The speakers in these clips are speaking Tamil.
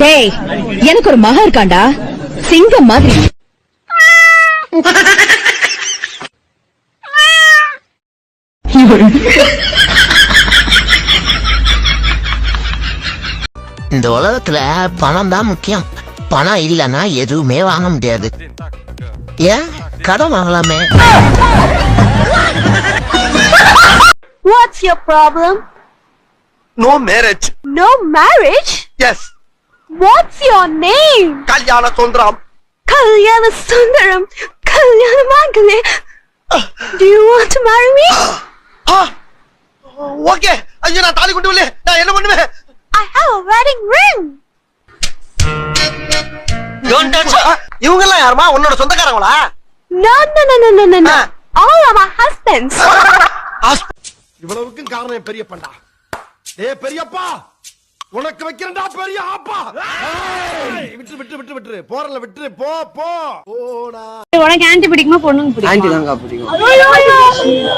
டேய் எனக்கு ஒரு மகன் இருக்காண்டா சிங்கம் மாதிரி. இந்த உலகத்துல பணம் தான் முக்கியம். பணம் இல்லைன்னா எதுவுமே வாங்க முடியாது. ஏன்? கடன் வாங்கலாமே. What's your problem? No marriage No marriage? Yes What's your name? Kalyana Sundaram Kalyana Sundaram. Kalyana Mangale. Do you want to marry me? Okay ஐயோ நான் தாலி கொண்டு வரல நான் என்ன பண்ணுவேன் I have a wedding ring. இவங்க எல்லாம் யாருமா உன்னோட சொந்தக்காரங்களா no, no, no, no, no. Ah. All are my husbands. இவ்வளவுக்கும் காரணம் என் பெரியப்பன்டா ஏ பெரியப்பா உனக்கு வைக்கிறேன்டா பெரிய ஆப்பா. விட்டு விட்டு விட்டு விட்டு போறல விட்டு போ போ. போடா. உனக்கு ஆன்டி பிடிக்குமா பொண்ணுங்க பிடிக்கும்? ஆண்டி தாங்க பிடிக்கும்.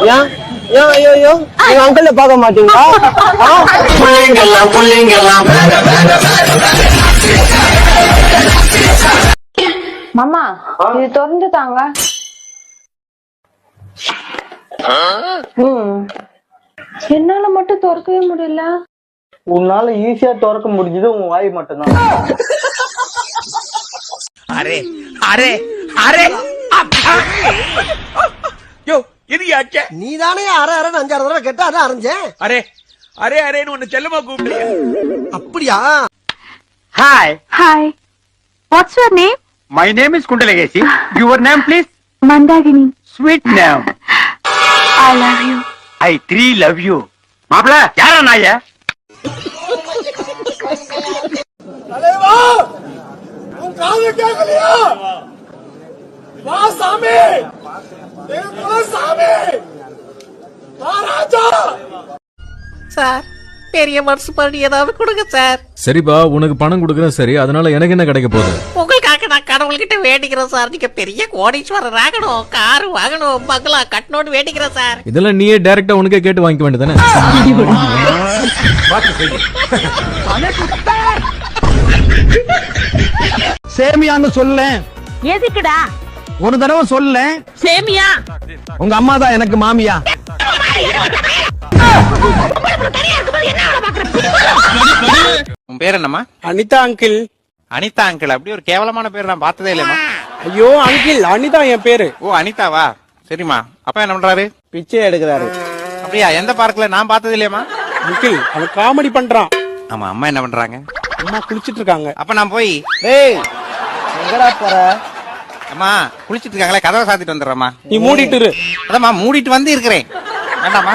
ஏன் ஏன் ஐயோ. ஐயோ நீங்க அங்கிள் பார்க்க மாட்டீங்களா? மாமா இது திறந்து தாங்க. என்னால மட்டும் திறக்கவே முடியல. உன்னால ஈஸியா திறக்க முடிஞ்சது உன் வாய் மட்டும்தான். அரே அரே அரே யோ இது யாச்சே? நீ தானே அரை அரை அஞ்சாறு தடவை கேட்டா அதான் அரைஞ்சேன். அரே அரே அரேன்னு ஒன்னு செல்லமா கூப்பிடுறியா? அப்படியா? Hi Hi. What's your name? My name is Kundalakesi your name please Mandagini. Sweet name I love you. I three love you மாப்பிள யாரா நாய சாமி! சாமி சார் பெரிய மனசு பண்ணி ஏதாவது கொடுங்க சார். சரிப்பா உனக்கு பணம் கொடுக்குறேன் சரி. அதனால எனக்கு என்ன கிடைக்க போகுது? உங்களுக்காக நான் கடவுள்கிட்ட வேண்டிக்கிறேன் சார். நீங்க பெரிய கோடீஸ்வரர் ஆகணும். காரு வாங்கணும் பங்களா கட்டணும்னு வேண்டிக்கிறேன் சார். இதெல்லாம் நீயே டைரக்டா உனக்கே கேட்டு வாங்கிக்க வேண்டியதானே சேமியான்னு சொல்ல எதுக்குடா? ஒரு தடவை சொல்ல சேமியா. உங்க அம்மா தான் எனக்கு மாமியா. உன் பேர் என்னம்மா? அனிதா அங்கிள். அனிதா அங்கிள். அப்படி ஒரு கேவலமான பேர் நான் பார்த்ததே இல்லையம்மா ஐயோ அங்கிள் அனிதா என் பேரு. ஓ அனிதாவா? சரிம்மா. அப்பா என்ன பண்றாரு? பிச்சை எடுக்கிறாரு. அப்படியா? எந்த பார்க்ல? நான் பார்த்தது இல்லையம்மா. அங்கிள் அவன் காமெடி பண்றான். ஆமா அம்மா என்ன பண்றாங்க? அம்மா குளிச்சிட்டு இருக்காங்க. அப்ப நான் போய் ஏய் எங்கடா போற? அம்மா குளிச்சிட்டு இருக்காங்களே கதவை சாத்திட்டு வந்துடுறேம்மா. நீ மூடிட்டு இரு. அதாம்மா மூடிட்டு வந்து இருக்கிறேன். வேண்டாமா